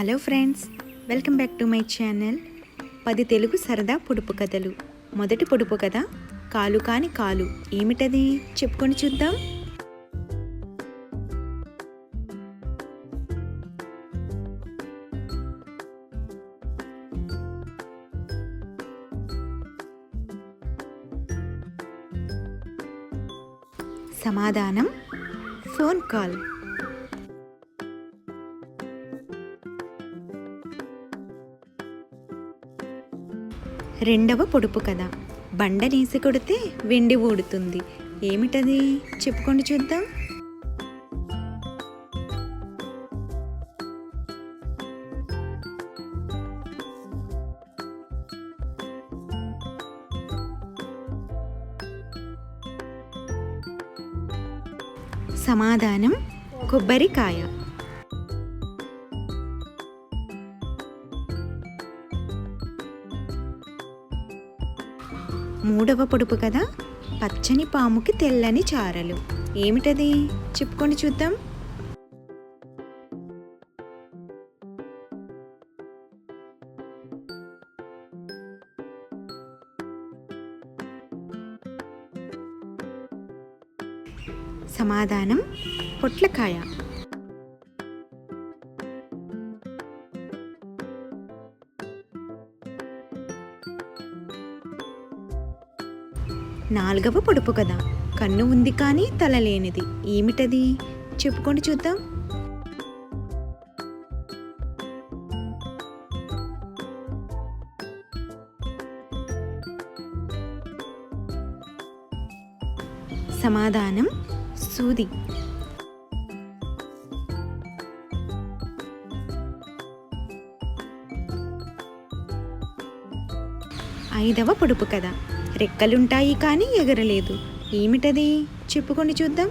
Hello friends welcome back to my channel. పది తెలుగు సరదా పొడుపు కథలు. మొదటి పొడుపు కథ కాలు కాని కాలు. ఏమిటది? చెప్పుకొని చూద్దాం. సమాధానం ఫోన్ కాల్. రెండవ పొడుపు కథ. బండనేసి కొడితే వెండి ఊడుతుంది. ఏమిటది? చెప్పుకొని చూద్దాం. సమాధానం కొబ్బరికాయ. మూడవ పొడుపు కదా? పచ్చని పాముకి తెల్లని చారలు. ఏమిటది? చెప్పుకొని చూద్దాం. సమాధానం పొట్లకాయ. నాలుగవ పొడుపు కదా కన్ను ఉంది కానీ తల లేనిది. ఏమిటది? చెప్పుకొని చూద్దాం. సమాధానం సూది. ఐదవ పొడుపు కథ. రెక్కలుంటాయి కానీ ఎగరలేదు. ఏమిటది? చెప్పుకొని చూద్దాం.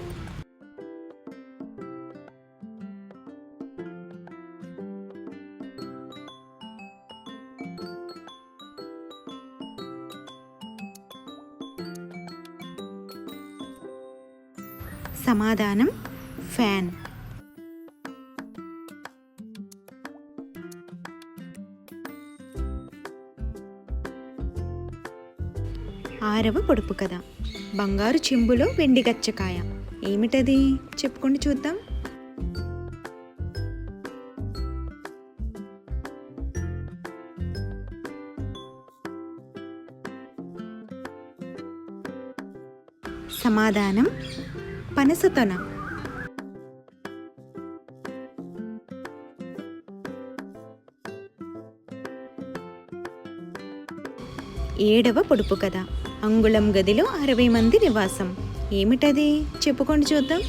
సమాధానం ఫ్యాన్. ఆరవ పొడుపు కథ. బంగారు చెంబులో వెండి గచ్చకాయ. ఏమిటది? చెప్పుకొని చూద్దాం. సమాధానం. పనసతొన ఏడవ పొడుపు కథ. అంగుళం గదిలో అరవై మంది నివాసం. ఏమిటది? చెప్పుకోండి చూద్దాం.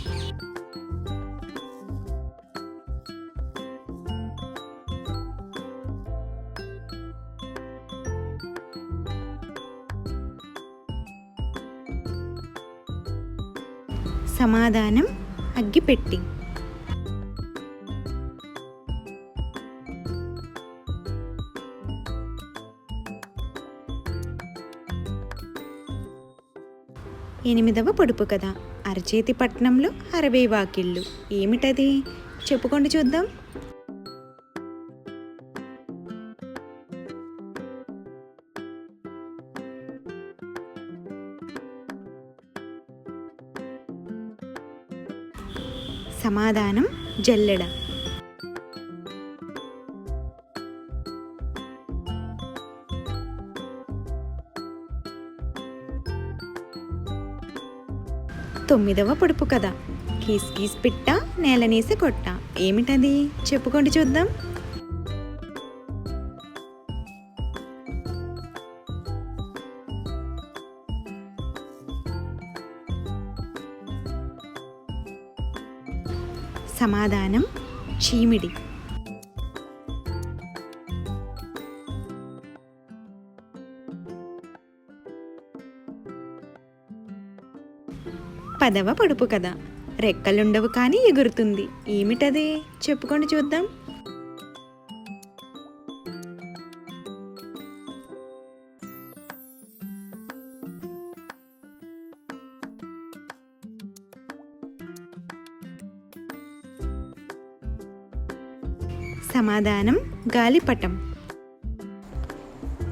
సమాధానం అగ్గిపెట్టి. ఎనిమిదవ పొడుపు కథ. అరచేతి పట్టణంలో అరవై వాకిళ్ళు. ఏమిటది? చెప్పుకోండి చూద్దాం. సమాధానం జల్లెడ. తొమ్మిదవ పొడుపు కథ. కీస్ కీస్ పిట్ట నేలనేసి కొట్ట. ఏమిటది? చెప్పుకోండి చూద్దాం. సమాధానం చీమిడి. పదవ పొడుపు కథ. రెక్కలుండవు కానీ ఎగురుతుంది. ఏమిటది? చెప్పుకొని చూద్దాం. సమాధానం గాలిపటం.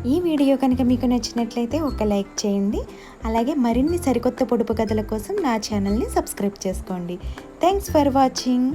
ఈ వీడియో కనుక మీకు నచ్చినట్లయితే ఒక లైక్ చేయండి. అలాగే మరిన్ని సరికొత్త పొడుపు కథల కోసం నా ఛానల్ని సబ్స్క్రైబ్ చేసుకోండి. Thanks for watching